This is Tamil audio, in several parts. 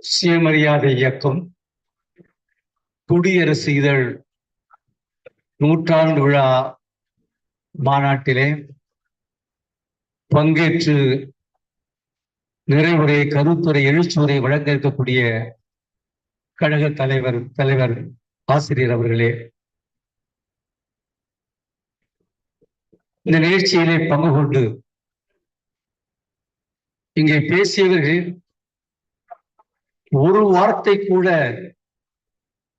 சுயமரியாதை இயக்கம் குடியரசு இதழ் நூற்றாண்டு விழா மாநாட்டிலே பங்கேற்று நிறைவுரை கருத்துரை எழுச்சுரை வழங்க இருக்கக்கூடிய கழக தலைவர் தலைவர் ஆசிரியர் அவர்களே. இந்த நிகழ்ச்சியிலே பங்கு கொண்டு இங்கே பேசியவர்கள் ஒரு வார்த்தை கூட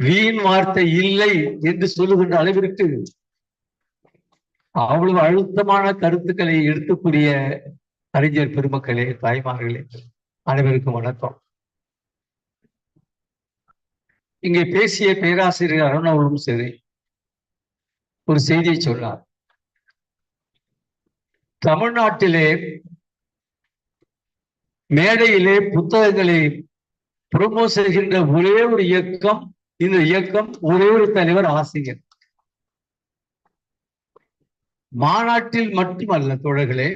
வீண் வார்த்தை இல்லை என்று சொல்லுகின்ற அளவிற்கு அவ்வளவு அழுத்தமான கருத்துக்களை எடுத்துக்கூடிய அறிஞர் பெருமக்களே தாய்மார்களே அனைவருக்கும் வணக்கம். இங்கே பேசிய பேராசிரியர் அருண் சரி ஒரு செய்தியை சொன்னார். தமிழ்நாட்டிலே மேடையிலே புத்தகங்களை ப்ரொமோட் செய்கின்ற ஒரே ஒரு இயக்கம் இந்த இயக்கம் ஒரே ஒரு தலைவர் ஆசிரியர். மாநாட்டில் மட்டுமல்ல தோழர்களே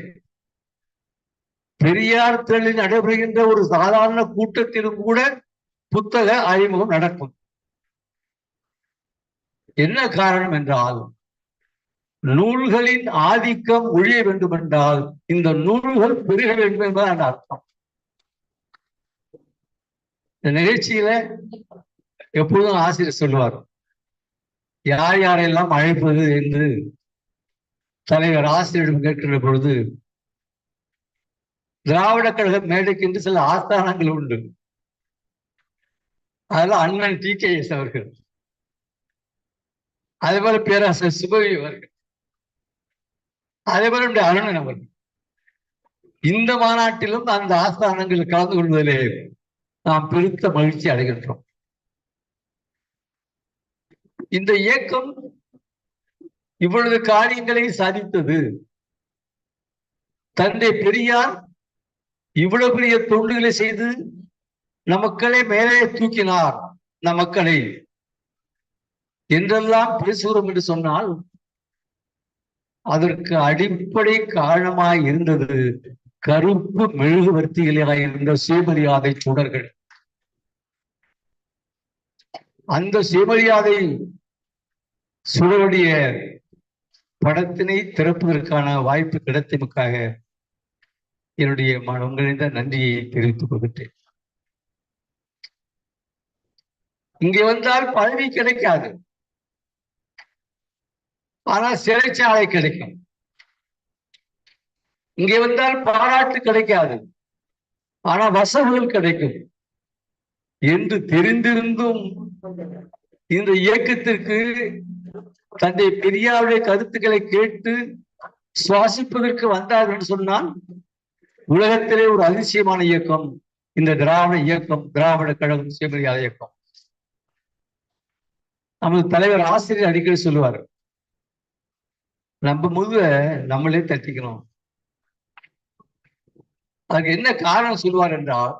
பெரியார் திரளில் நடைபெறுகின்ற ஒரு சாதாரண கூட்டத்திலும் கூட புத்தக அறிமுகம் நடக்கும். என்ன காரணம் என்றால் நூல்களின் ஆதிக்கம் ஒழிய வேண்டும் என்றால் இந்த நூல்கள் பெருக வேண்டும் என்பது அர்த்தம். இந்த நிகழ்ச்சியில எப்பொழுதும் ஆசிரியர் சொல்லுவார் யார் யாரெல்லாம் அழைப்பது என்று தலைவர் ஆசிரியரிடம் கேட்கின்ற பொழுது திராவிட கழக மேடைக்கு என்று சில ஆஸ்தானங்கள் உண்டு. அதெல்லாம் அண்ணன் டி. கே. எஸ். அவர்கள் அதே போல பேராசிரியர் சுபவி அவர்கள் அதே போல அருணன் அவர்கள். இந்த மாநாட்டிலும் அந்த ஆஸ்தானங்கள் கலந்து கொள்வதிலே நாம் பிரித்த மகிழ்ச்சி அடைகின்றோம். இந்த இயக்கம் இவ்வளவு காரியங்களை சாதித்தது. தந்தை பெரியார் இவ்வளவு பெரிய தொண்டுகளை செய்து நமக்களை மேலே தூக்கினார் நம் மக்களை. என்றெல்லாம் பேசுகிறோம் என்று சொன்னால் அதற்கு அடிப்படை காரணமாய் இருந்தது கருப்பு மெழுகுவர்த்திகளாக இருந்த சுயமரியாதை சுடர்கள் அந்த சுயமரியாதை சுடருடைய படத்தினை திறப்பதற்கான வாய்ப்பு கிடைத்தமைக்காக என்னுடைய மனங்களிந்த நன்றியை தெரிவித்துக் கொள்கின்றேன். இங்கே வந்தால் பதவி கிடைக்காது. ஆனால் சிறைச்சாலை கிடைக்கும். இங்கே வந்தால் பாராட்டு கிடைக்காது. ஆனா வசவுகள் கிடைக்கும். என்று தெரிந்திருந்தும் இந்த இயக்கத்திற்கு தந்தை பெரியாருடைய கருத்துக்களை கேட்டு சுவாசிப்பதற்கு வந்தார் என்று சொன்னால் உலகத்திலே ஒரு அதிசயமான இயக்கம் இந்த திராவிட இயக்கம் திராவிட கழகம் சுயமரியாதை இயக்கம். நமது தலைவர் ஆசிரியர் அடிக்கடி சொல்லுவார் நம்ம முதுக நம்மளே தட்டிக்கணும் அதுக்கு என்ன காரணம் சொல்லுவார் என்றால்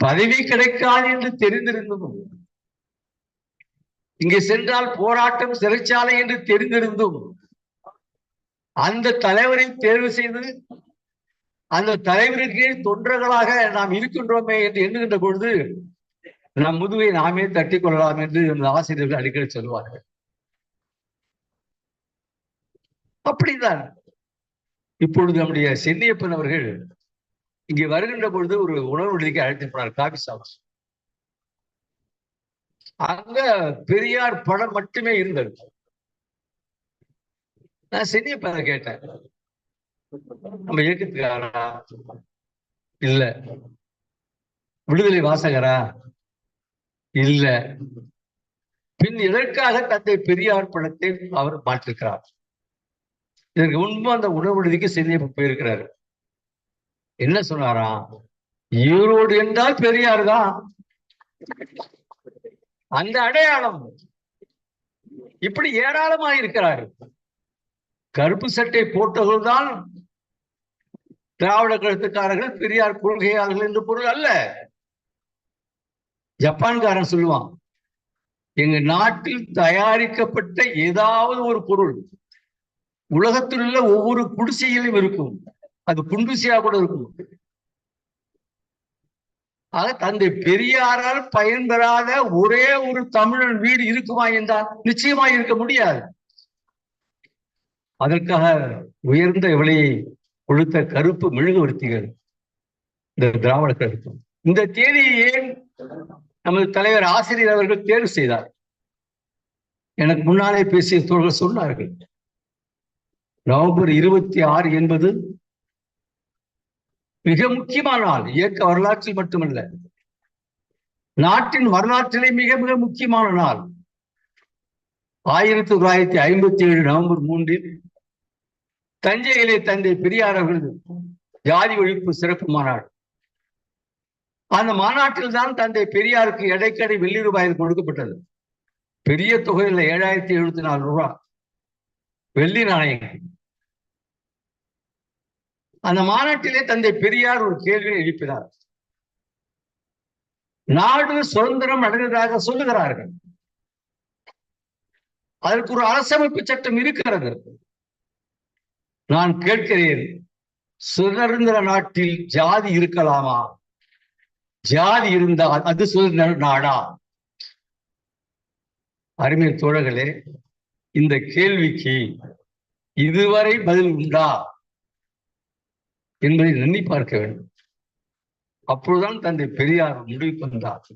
பதவி கிடைக்காது என்று தெரிந்திருந்தும் இங்கு சென்றால் போராட்டம் சிறைச்சாலை என்று தெரிந்திருந்தும் அந்த தலைவரை தேர்வு செய்து அந்த தலைவருக்கு தொண்டர்களாக நாம் இருக்கின்றோமே என்று எண்ணுகின்ற பொழுது நம் முதுவை நாமே தட்டி கொள்ளலாம் என்று நமது ஆசிரியர்கள் அடிக்கடி சொல்வார்கள் அப்படிதான் இப்பொழுது நம்முடைய சென்னியப்பன் அவர்கள் இங்கே வருகின்ற பொழுது ஒரு உணவு விடுதிக்கு அழைத்து போனார் காபி சாப்பிட அங்க பெரியார் படம் மட்டுமே இருந்தது. நான் சென்னியப்பனை கேட்டேன். நம்ம இயக்கத்துக்காரா இல்ல. விடுதலை வாசகரா? இல்ல. பின் எதற்காக தந்தை பெரியார் படத்தை அவர் மாற்றிருக்கிறார்? இதற்கு முன்பு அந்த உணவு விடுதிக்கு சென்னியப்பன் போயிருக்கிறாரு. என்ன சொன்னாராம் ஈரோடு என்றால் பெரியார் தான். அந்த அடையாளம். இப்படி ஏராளமாக இருக்கிறார். கருப்பு சட்டை போட்டவர்கள் தான் திராவிட கழுத்துக்காரர்கள் பெரியார் கொள்கையாளர்கள் என்று பொருள் அல்ல. ஜப்பான்காரன் சொல்லுவான் எங்க நாட்டில் தயாரிக்கப்பட்ட ஏதாவது ஒரு பொருள் உலகத்தில் உள்ள ஒவ்வொரு குடிசையிலும் இருக்கும். அது குண்டுசியா கூட இருக்கும். ஆக தந்தை பெரியாரால் பயன்பெறாத ஒரே ஒரு தமிழன் வீடு இருக்குமா என்றால் நிச்சயமா இருக்க முடியாது. அதற்காக உயர்ந்த விலையை கொடுத்த கருப்பு மெழுகுவர்த்திகள் இந்த திராவிட கருப்பு இந்த தேதியை ஏன் நமது தலைவர் ஆசிரியர் அவர்கள் தேர்வு செய்தார்? எனக்கு முன்னாலே பேசிய தோழர்கள் சொன்னார்கள். நவம்பர் இருபத்தி ஆறு என்பது மிக முக்கியமான நாள் இயக்க வரலாற்றில் மட்டுமல்ல. நாட்டின் வரலாற்றிலே மிக மிக முக்கியமான நாள். ஆயிரத்தி தொள்ளாயிரத்தி ஐம்பத்தி ஏழு நவம்பர் மூன்றில் தஞ்சையிலே தந்தை பெரியார் அவர்களது ஜாதி ஒழிப்பு சிறப்பு மாநாடு அந்த மாநாட்டில் தான் தந்தை பெரியாருக்கு இடைக்கடை வெள்ளி ரூபாய் கொடுக்கப்பட்டது. பெரிய தொகையில் ஏழாயிரத்தி எழுபத்தி நாலு ரூபாய் வெள்ளி நாணயங்கள். அந்த மாநாட்டிலே தந்தை பெரியார் ஒரு கேள்வியை எழுப்பினார். நாடு சுதந்திரம் அடைந்ததாக சொல்லுகிறார்கள். அதற்கு ஒரு அரசமைப்பு சட்டம் இருக்கிறது. நான் கேட்கிறேன் சுதந்திர நாட்டில் ஜாதி இருக்கலாமா? ஜாதி இருந்தால் அது சுதந்திர நாடா? அருமை தோழர்களே இந்த கேள்விக்கு இதுவரை பதில் உண்டா? என்பதை எண்ணி பார்க்க வேண்டும். அப்பொழுதுதான் தந்தை பெரியார் முடிவுக்கு வந்தார்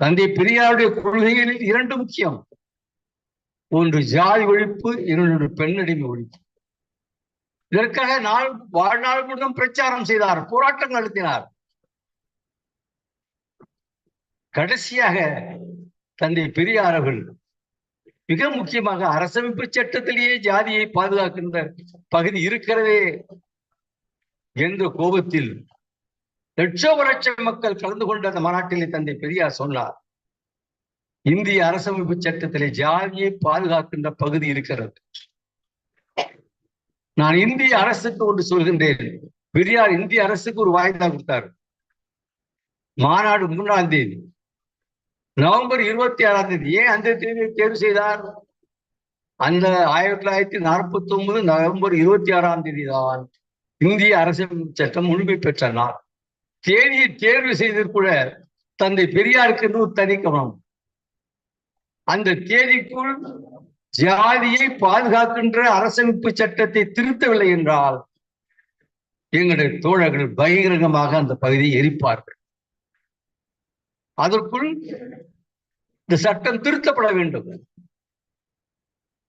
தந்தை பெரியாருடைய கொள்கைகளில் இரண்டு முக்கியம். ஒன்று ஜாதி ஒழிப்பு இன்னொன்று பெண்ணடிமை ஒழிப்பு. இதற்காக நாள் வாழ்நாள் முழுவதும் பிரச்சாரம் செய்தார் போராட்டம் நடத்தினார். கடைசியாக தந்தை பெரியார் அவர்கள் மிக முக்கியமாக அரசமைப்பு சட்டத்திலேயே ஜாதியை பாதுகாக்கின்ற பகுதி இருக்கிறதே என்ற கோபத்தில்? லட்சோப லட்சம் மக்கள் கலந்து கொண்ட அந்த மாநாட்டிலே தந்தை பெரியார் சொன்னார் இந்திய அரசமைப்பு சட்டத்திலே ஜாதியை பாதுகாக்கின்ற பகுதி இருக்கிறது. நான் இந்திய அரசுக்கு ஒன்று சொல்கின்றேன். பெரியார் இந்திய அரசுக்கு ஒரு வாய்தா கொடுத்தார். மாநாடு மூன்றாம் தேதி நவம்பர் இருபத்தி ஆறாம் தேதி. ஏன் அந்த தேதியை தேர்வு செய்தார்? அந்த ஆயிரத்தி தொள்ளாயிரத்தி நாற்பத்தி ஒன்பது நவம்பர் இருபத்தி ஆறாம் தேதி தான். இந்திய அரசியல் சட்டம் முழுமை பெற்ற நாள். தேதியை தேர்வு செய்து கூட தந்தை பெரியாருக்கு இன்னும் தனி கவனம். அந்த தேதிக்குள் ஜாதியை பாதுகாக்கின்ற அரசமைப்பு சட்டத்தை திருத்தவில்லை என்றால் எங்களுடைய தோழர்கள் பகிரங்கமாக அந்த பகுதியை எரிப்பார்கள். அதற்குள் இந்த சட்டம் திருத்தப்பட வேண்டும்.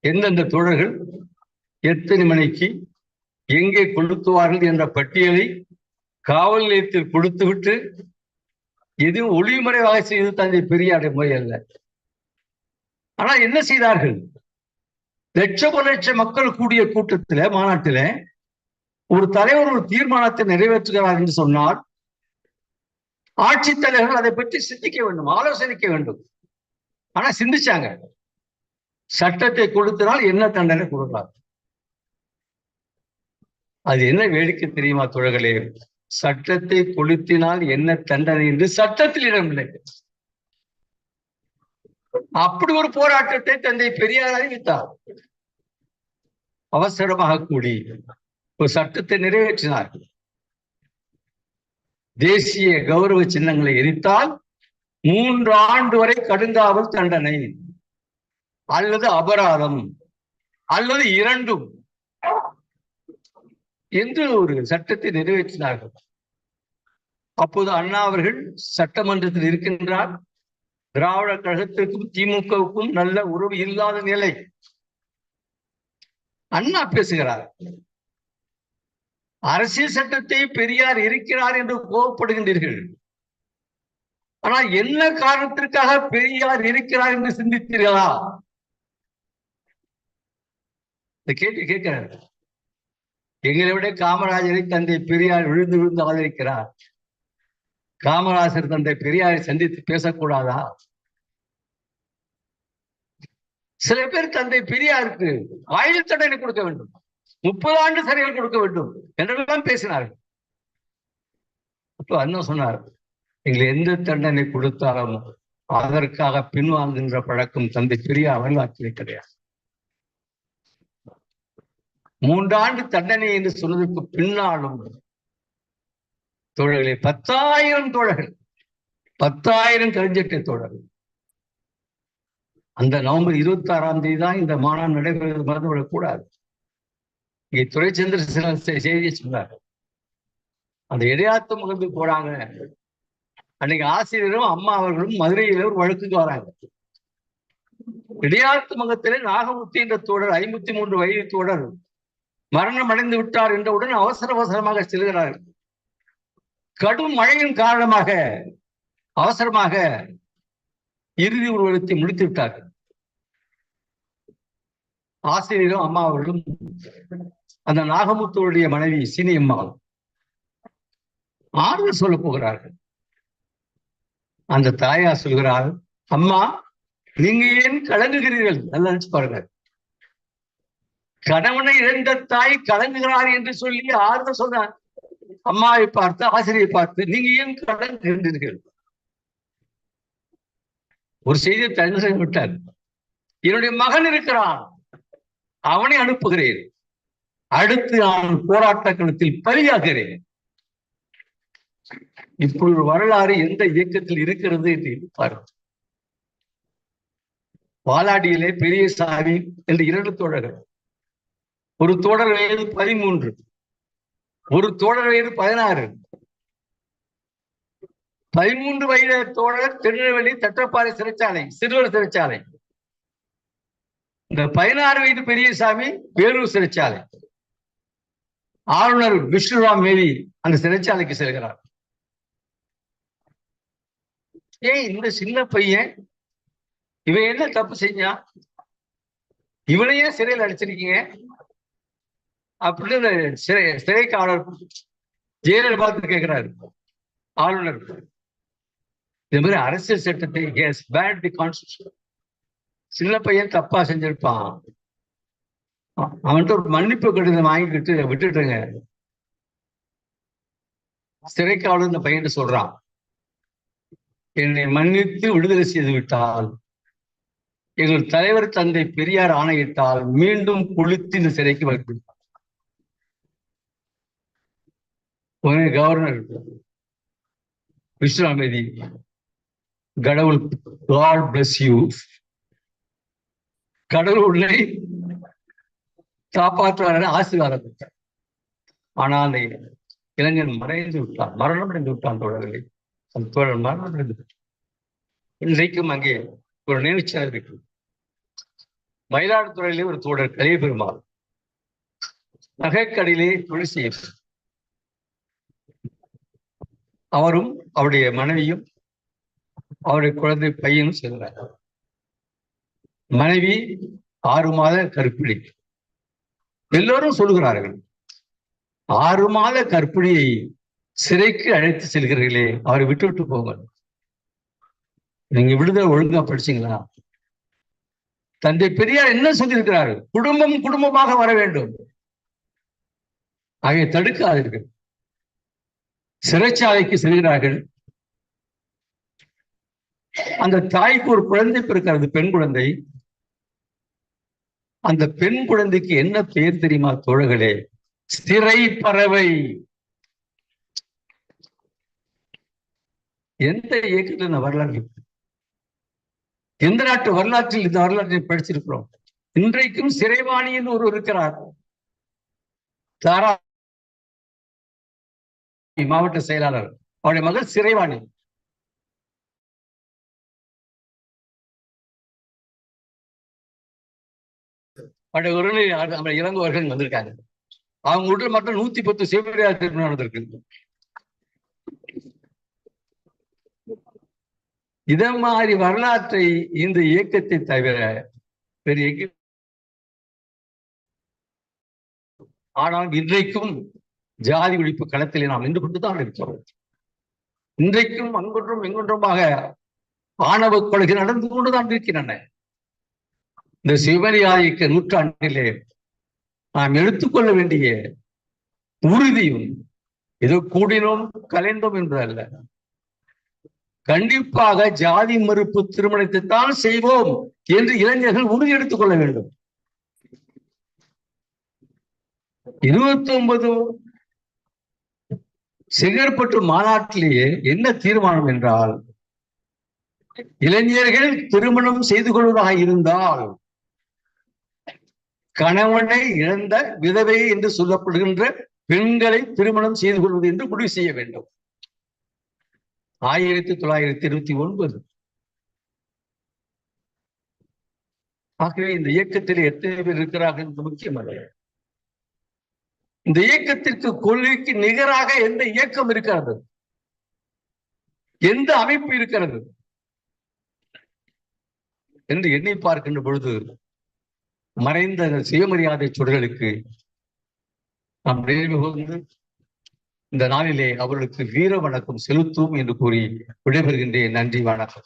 எந்தெந்த தோழர்கள் எத்தனை மணிக்கு எங்கே கொளுத்துவார்கள் என்ற பட்டியலை காவல் நிலையத்தில் கொடுத்துவிட்டு எதுவும் ஒளிமறைவாக செய்து தந்தை பெரியாருடைய முறை அல்ல. ஆனா என்ன செய்தார்கள்? லட்சம் லட்சம் மக்கள் கூடிய கூட்டத்தில மாநாட்டில ஒரு தலைவர் ஒரு தீர்மானத்தை நிறைவேற்றுகிறார் என்று சொன்னால் ஆட்சித் தலைவர்கள் அதை பற்றி சிந்திக்க வேண்டும் ஆலோசனைக்க வேண்டும். ஆனா சிந்திச்சாங்க. சட்டத்தை கொடுத்தனால் என்ன தண்டனை கொடுக்கலாம் அது என்ன வேடிக்கை தெரியுமா தோழர்களே? சட்டத்தை கொளுத்தினால் என்ன தண்டனை என்று சட்டத்தில் இடமில்லை அப்படி ஒரு போராட்டத்தை தந்தை பெரியார் அறிவித்தார். அவசரமாக கூடி ஒரு சட்டத்தை நிறைவேற்றினார். தேசிய கௌரவ சின்னங்களை எரித்தால் மூன்று ஆண்டு வரை கடுங்காவல் தண்டனை. அல்லது அபராதம். அல்லது இரண்டும். என்று ஒரு சட்டத்தை நிறைவேற்றினார்கள். அப்போது அண்ணா அவர்கள் சட்டமன்றத்தில் இருக்கின்றார். திராவிட கழகத்திற்கும் திமுகவுக்கும் நல்ல உறவு இல்லாத நிலை. அண்ணா பேசுகிறார். அரசியல் சட்டத்தை பெரியார் இருக்கிறார் என்று கோபப்படுகின்றீர்கள் ஆனால் என்ன காரணத்திற்காக பெரியார் இருக்கிறார் என்று சிந்தித்தீர்களா? இந்த கேள்வி எங்களை விட காமராஜரை தந்தை பெரியார் விழுந்து விழுந்து ஆதரிக்கிறார் காமராஜர் தந்தை பெரியாரை சந்தித்து பேசக்கூடாதா? சில பேர் தந்தை பெரியாருக்கு ஆயுள் தண்டனை கொடுக்க வேண்டும். முப்பது ஆண்டு சிறைகள் கொடுக்க வேண்டும் என்றெல்லாம் பேசினார்கள். அப்போ அண்ணன் சொன்னார் எங்களை எந்த தண்டனை கொடுத்தாலும் அதற்காக பின்வாங்குகின்ற பழக்கம் தந்தை பெரியார் வரலாற்றிலே கிடையாது. மூன்றாண்டு தண்டனை என்று சொன்னதற்கு பின்னாலும் தோழர்களே பத்தாயிரம் தோழர்கள் பத்தாயிரம் கலைஞட்டை தோழர்கள். அந்த நவம்பர் இருபத்தி ஆறாம் தேதி தான் இந்த மாநாடு நடைபெறுவது மறந்து விடக்கூடாது. இங்கே துரைச்சந்திர செய்தியை சொன்னார். அந்த இடையாத்து முகந்து போறாங்க. அன்னைக்கு ஆசிரியரும் அம்மா அவர்களும் மதுரையில ஒரு வழக்குக்கு வராங்க. இடையாத்து முகத்திலே நாகமுத்தி என்ற தோழர் ஐம்பத்தி மூன்று வயது தோழர் மரணம் அடைந்து விட்டார் என்றவுடன் அவசர அவசரமாக செல்கிறார்கள். கடும் மழையின் காரணமாக அவசரமாக இறுதி உருவத்தை முடித்து விட்டார்கள். ஆசிரியரும் அம்மா அவர்களும் அந்த நாகமுத்துடைய மனைவி சீனி அம்மாவும் ஆறுதல் சொல்ல போகிறார்கள். அந்த தாயார் சொல்கிறார் அம்மா நீங்க ஏன் கலங்குகிறீர்கள்? நல்லா நினைச்சு பாருங்க. கணவனை இழந்த தாய் கலங்குகிறார் என்று சொல்லி ஆறுதல் சொன்னார் அம்மாவை பார்த்து ஆசிரியை பார்த்து நீங்க ஏன் கலங்குகின்றீர்கள் ஒரு செய்தியை தனிசை விட்டார். என்னுடைய மகன் இருக்கிறான். அவனை அனுப்புகிறேன். அடுத்து நான் போராட்ட களத்தில் பலியாகிறேன். இப்படி ஒரு வரலாறு எந்த இயக்கத்தில் இருக்கிறது என்று பாருங்கள் பாலாடியிலே பெரிய சாரி என்று இரண்டு தோழர்கள். ஒரு தோழர் வயது பதிமூன்று. ஒரு தோழர் வயது பதினாறு. பதிமூன்று வயது தோழர் திருநெல்வேலி தட்டப்பாறை சிறைச்சாலை சிறுவர் சிறைச்சாலை. இந்த பதினாறு வயது பெரியசாமி வேலூர் சிறைச்சாலை. ஆளுநர் விஷ்ணுராம் மேரி அந்த சிறைச்சாலைக்கு செல்கிறார். ஏன் இந்த சின்ன பையன் இவன் என்ன தப்பு செஞ்சான்? இவனையே சிறையில் அடிச்சிருக்கீங்க. அப்படின்னு சிறை சிறை காவலர் ஜெயலலிதா பார்த்து கேட்கிறாரு ஆளுநர். இந்த மாதிரி அரசியல் சட்டத்தை எஸ் பேட் தி கான்ஸ்டியூஷன் சின்ன பையன் தப்பா செஞ்சிருப்பான். அவன்கிட்ட ஒரு மன்னிப்பு கடிதம் வாங்கிக்கிட்டு விட்டுட்டுங்க. சிறை இந்த பையன் சொல்றான். என்னை மன்னித்து விடுதலை செய்து விட்டால் எங்கள் தலைவர் தந்தை பெரியார் ஆணையிட்டால் மீண்டும் குளித்து இந்த சிறைக்கு ஒரே கவர்னர் விஸ்வநாமதி கடவுள் காட் பிளஸ் யூ கடவுள் உள்ளே காப்பாற்றுவார் ஆசீர்வாதம் பெற்றார். ஆனால் அந்த இளைஞன் மறைந்து விட்டான். மரணம் அடைந்து விட்டான் தோழர்களை. அந்த தோழர் மரணம் அடைந்து விட்டான் இன்றைக்கும் அங்கே ஒரு நினைவுச்சார் இருக்கு. மயிலாடுதுறையிலே ஒரு தோழர் கலிய பெருமாள் நகைக்கடையிலே தொழில் செய்யப்படும் அவரும் அவருடைய மனைவியும் அவருடைய குழந்தை பையனும் செல்கிறார் மனைவி ஆறு மாத கற்பிணி. எல்லோரும் சொல்கிறார்கள் ஆறு மாத கற்பிணியை சிறைக்கு அழைத்து செல்கிறீர்களே அவரை விட்டு விட்டு போங்க நீங்க விடுதலை ஒழுங்கா படிச்சீங்களா? தந்தை பெரியார் என்ன சொல்லியிருக்கிறார்? குடும்பம் குடும்பமாக வர வேண்டும். ஆகிய தடுக்காதீர்கள். சிறைச்சாலைக்கு செல்கிறார்கள். அந்த தாய்க்கு ஒரு குழந்தை பிறக்கிறது பெண் குழந்தை. அந்த பெண் குழந்தைக்கு என்ன பெயர் தெரியுமா தோழர்களே? சிறை பறவை. எந்த இயக்கத்தில் இந்த வரலாறு எந்த நாட்டு வரலாற்றில் இந்த வரலாற்றை படிச்சிருக்கிறோம்? இன்றைக்கும் சிறைவாணி என்று ஒரு இருக்கிறார். தாரா மாவட்ட செயலாளர் அவருடைய மகள் சிறைவாணி. அவருடைய உடனே நம்ம இளங்கோவர்கள் வந்திருக்காங்க. அவங்க வீட்டுல மட்டும் நூத்தி பத்து சேவையாளர் திருமணம் நடந்திருக்கு. இத மாதிரி வரலாற்றை இந்த இயக்கத்தை தவிர பெரிய ஆனால் இன்றைக்கும் ஜாதி ஒழிப்பு களத்திலே நாம் நின்று கொண்டுதான் இருக்கிறோம். இன்றைக்கும் அங்கொன்றும் எங்கொன்றுமாக ஆணவ கொள்கை நடந்து கொண்டுதான் இருக்கின்றன. இந்த சிவமரியாதைக்கு நூற்றாண்டிலே நாம் எடுத்துக்கொள்ள வேண்டிய உறுதியும் ஏதோ கூடினோம் கலைந்தோம் என்பதல்ல. கண்டிப்பாக ஜாதி மறுப்பு திருமணத்தை தான் செய்வோம் என்று இளைஞர்கள் உறுதி எடுத்துக் கொள்ள வேண்டும். இருபத்தி ஒன்பது செங்கற்பட்டு மாநாட்டிலேயே என்ன தீர்மானம் என்றால் இளைஞர்கள் திருமணம் செய்து கொள்வதாக இருந்தால் கணவனை இழந்த விதவை என்று சொல்லப்படுகின்ற பெண்களை திருமணம் செய்து கொள்வது என்று முடிவு செய்ய வேண்டும். ஆயிரத்தி தொள்ளாயிரத்தி இருபத்தி ஒன்பது. ஆகவே இந்த இயக்கத்தில் எத்தனை பேர் இருக்கிறார்கள் என்பது முக்கியமல்ல. இந்த இயக்கத்திற்கு கொள்கைக்கு நிகராக எந்த இயக்கம் இருக்கிறது? எந்த அமைப்பு இருக்கிறது? என்று எண்ணி பார்க்கின்ற பொழுது மறைந்த சுயமரியாதை சுடர்களுக்கு நாம் நினைவு கூர்ந்து இந்த நாளிலே அவர்களுக்கு வீர வணக்கம் செலுத்தும் என்று கூறி விடைபெறுகின்றேன். நன்றி வணக்கம்.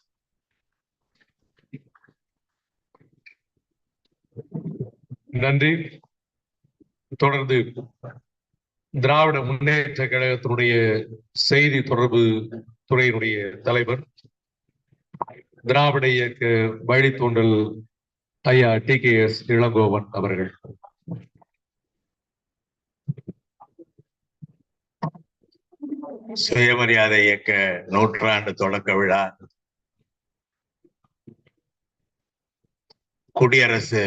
நன்றி. தொடர்ந்து திராவிட முன்னேற்ற கழகத்தினுடைய செய்தி தொடர்பு துறையினுடைய தலைவர் திராவிட இயக்க வழித்தோன்றல் ஐயா டி கே எஸ் இளங்கோவன் அவர்கள். சுயமரியாதை இயக்க நூற்றாண்டு தொடக்க விழா. குடியரசு